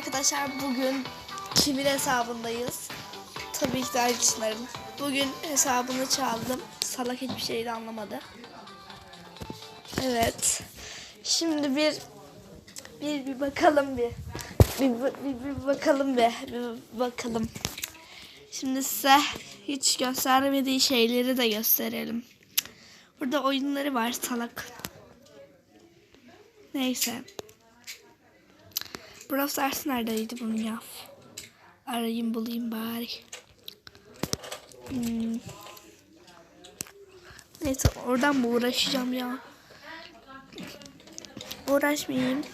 arkadaşlar bugün kimin hesabındayız? Tabii ki de Ayçınar'ın. Bugün hesabını çaldım. Salak hiçbir şey de anlamadı. Evet. Şimdi bir bir bir bakalım bir. Bir, bir, bir, bakalım bir. Bir bakalım. Şimdi size hiç göstermediği şeyleri de gösterelim. Burada oyunları var salak. Neyse. Brawl Stars neredeydi bunun ya? Arayayım bulayım bari. Hmm. Neyse oradan mı uğraşacağım ya? Uğraşmayayım.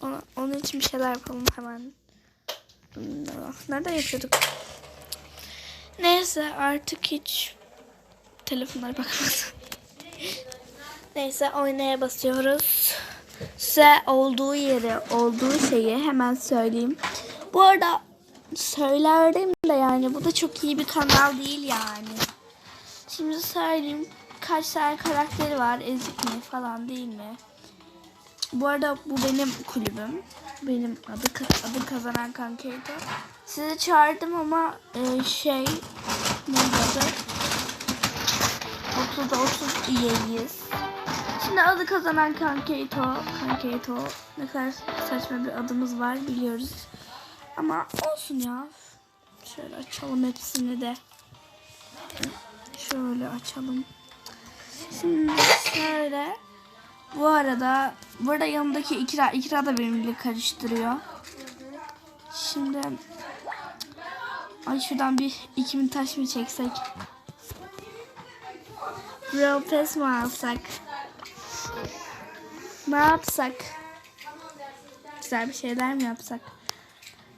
Ona, onun için bir şeyler yapalım hemen. Hmm, Nerede yapıyorduk? Neyse artık hiç telefonlara bakmadım. Neyse oynaya basıyoruz. Size olduğu yeri, olduğu şeyi hemen söyleyeyim. Bu arada söylerdim de yani bu da çok iyi bir kanal değil yani. Şimdi söyleyeyim kaç tane karakteri var, ezik mi falan değil mi? Bu arada bu benim kulübüm. Benim adı, adı kazanan kankaydı. Sizi çağırdım ama e, şey ne adı? 30'da 30 üyeyiz. Şimdi adı kazanan Kankeito. Kankeito. Ne kadar saçma bir adımız var biliyoruz. Ama olsun ya. Şöyle açalım hepsini de. Şöyle açalım. Şimdi şöyle. Bu arada burada yanımdaki ikra, ikra da benimle karıştırıyor. Şimdi ay şuradan bir 2000 taş mı çeksek? Brawl Pass mi alsak? Ne yapsak? Güzel bir şeyler mi yapsak?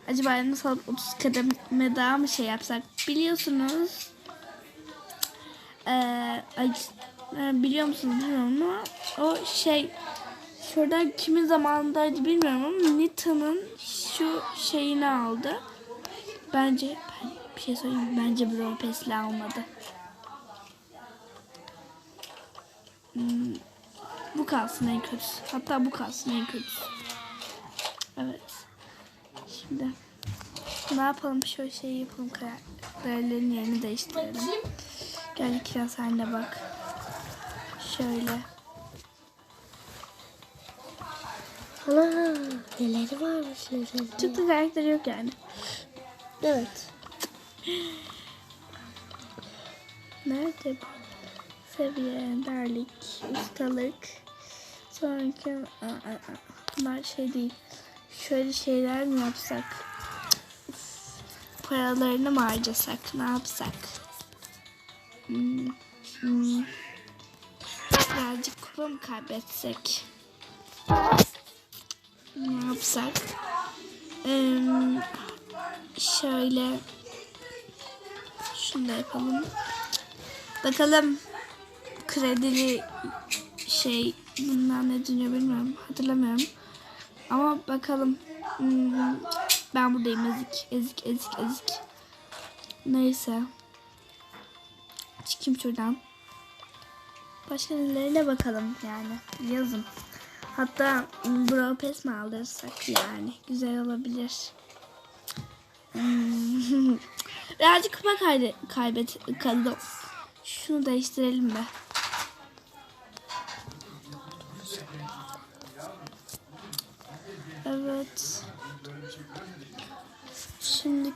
Acaba nasıl alıp 30 kademe daha mı şey yapsak? Biliyorsunuz. Ee, biliyor musunuz bilmiyorum ama o şey şurada kimin zamanındaydı bilmiyorum ama Nita'nın şu şeyini aldı. Bence ben bir şey söyleyeyim bence Brawl Pass'le almadı. Hmm, bu kalsın en kötüsü. Hatta bu kalsın en kötüsü. Evet. Şimdi ne yapalım? Şöyle şey yapalım. Karakterlerin yerini değiştirelim. Gel ikra sen de bak. Şöyle. Ana neleri varmış neleri. Çıktı karakteri yok yani. Evet. Nerede bu? Seviye, derlik, ustalık. Aa. Bunlar şey değil. Şöyle şeyler mi yapsak? Paralarını mı harcasak? Ne yapsak? Hmm, hmm. Birazcık kupa mı kaybetsek? Ne yapsak? Ee, şöyle şunu da yapalım. Bakalım kredili şey bundan ne dönüyor bilmiyorum. Hatırlamıyorum. Ama bakalım. Hmm, ben buradayım ezik. Ezik ezik ezik. Neyse. Çıkayım şuradan. Başka nelerine bakalım yani. Yazın. Hatta hmm, Brawl Pass mi aldırsak yani. Güzel olabilir. Hmm. Birazcık kupa kaybe kaybet kaldı. Şunu değiştirelim be. Evet. Şimdi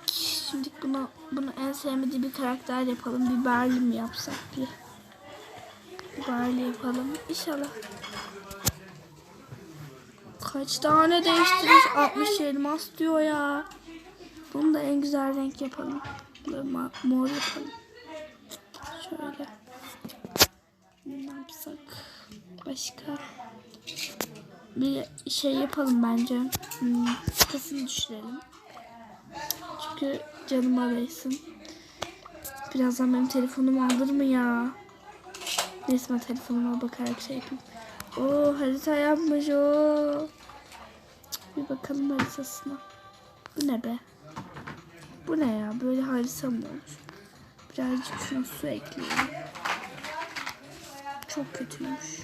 şimdi buna bunu en sevmediği bir karakter yapalım. Bir Barley mi yapsak bir? Bir Barley yapalım. İnşallah. Kaç tane değiştirmiş? 60 elmas diyor ya. Bunu da en güzel renk yapalım. Mor yapalım. Şöyle. Ne yapsak? Başka bir şey yapalım bence. Hmm, kafasını düşürelim. Çünkü canım arayısın. Birazdan benim telefonumu alır mı ya? Neyse ben telefonuma bakarak şey yapayım. Oo harita yapmış o. Bir bakalım haritasına. Bu ne be? Bu ne ya? Böyle harita mı olur? Birazcık şuna su ekleyeyim. Çok kötüymüş.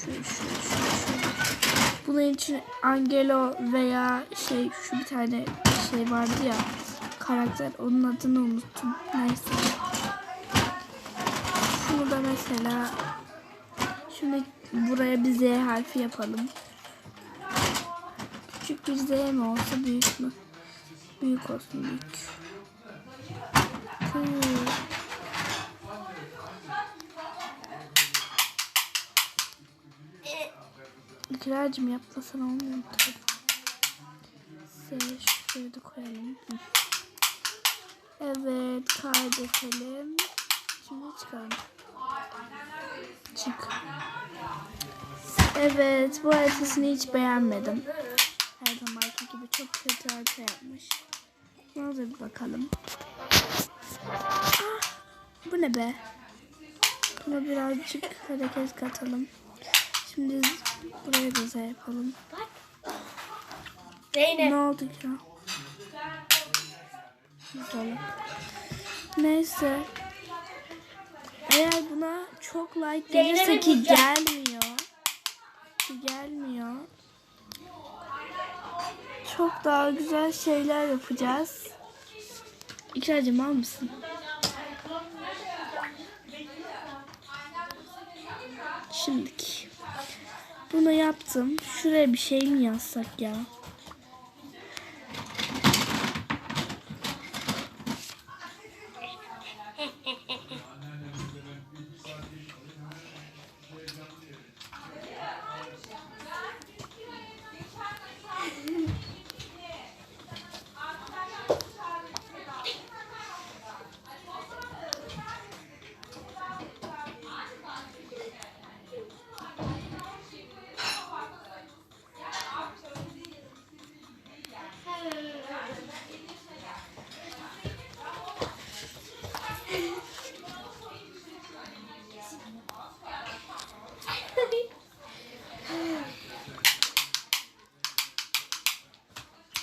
Şu, şu, şu, şu. Bunun için Angelo veya şey şu bir tane şey vardı ya karakter onun adını unuttum. Neyse. Şunu da mesela şunu buraya bir Z harfi yapalım. Küçük bir Z mi olsa büyük mü? Büyük olsun büyük. Tüh. Kiracım yapmasan olmuyor mu? S şuraya da koyalım. Evet kaydedelim. Şimdi çıkalım. Çık. Evet bu haritasını hiç beğenmedim. Her zamanki gibi çok kötü harita yapmış. Buna da bir bakalım. Ah, bu ne be? Buna birazcık hareket katalım. Şimdi buraya da Z yapalım. Zeynep. Ne oldu ki? Bakalım. Neyse. Eğer buna çok like gelirse ki gelmiyor. Ki gelmiyor. Çok daha güzel şeyler yapacağız. İkracım al mısın? Şimdiki. Bunu yaptım. Şuraya bir şey mi yazsak ya?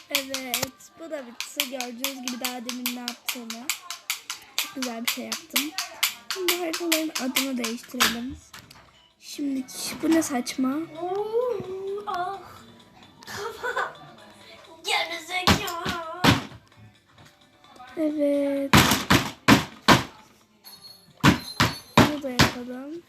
Evet, bu da bitti. Gördüğünüz gibi daha demin ne yaptığımı. Çok güzel bir şey yaptım. Şimdi haritaların adını değiştirelim. Şimdi bu ne saçma? Ah. Kafa. Gerizekalı. Evet. Bunu da yapalım.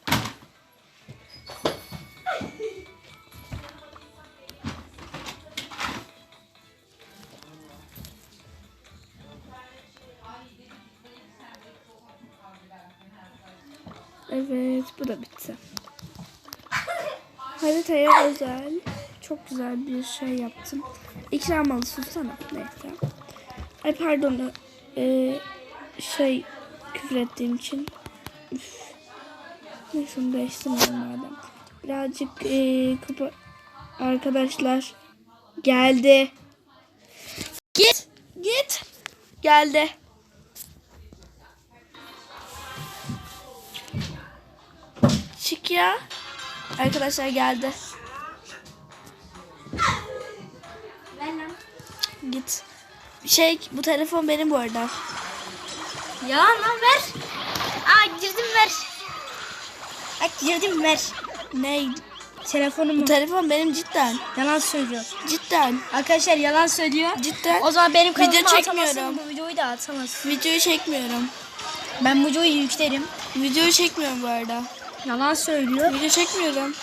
Evet, bu da bitti. Haritaya özel çok güzel bir şey yaptım. İkram alı sussana. Neyse. Ay pardon. Ee, şey küfür ettiğim için. Üf. Neyse onu değiştirmeyelim madem. Birazcık ee, kapa- Arkadaşlar. Geldi. Git. Git. Geldi. Çık ya. Arkadaşlar geldi. Git. Şey bu telefon benim bu arada. Ya lan ver. Aa girdim ver. Bak girdim ver. Ne? Telefonumu. Bu telefon benim cidden. Yalan söylüyor. Cidden. Arkadaşlar yalan söylüyor. Cidden. O zaman benim kanalıma Video çekmiyorum. Bu videoyu da atamazsın. Videoyu çekmiyorum. Ben bu videoyu yüklerim. Videoyu çekmiyorum bu arada. Yalan söylüyor. Video çekmiyorum.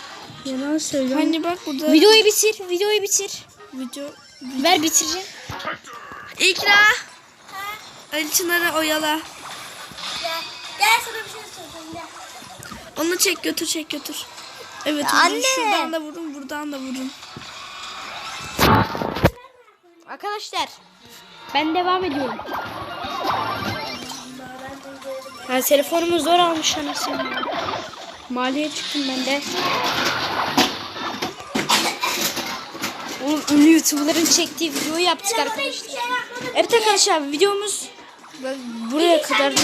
Yalan söylüyor. Hani bak burada Videoyu bitir. Videoyu bitir. video. Ver bitireceğim. İkra. Ali Çınar'ı oyala. Gel sana bir şey söyleyeyim. Gel. Onu çek götür çek götür. Evet Ya anne. şuradan da vurun buradan da vurun. Arkadaşlar ben devam ediyorum. Ha, telefonumu zor almış anasını. Maliye çıktım ben de. Oğlum ünlü youtuberların çektiği videoyu yaptık arkadaşlar. Evet arkadaşlar videomuz buraya kadardı.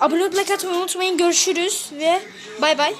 Abone olmayı like atmayı unutmayın. Görüşürüz ve bay bay.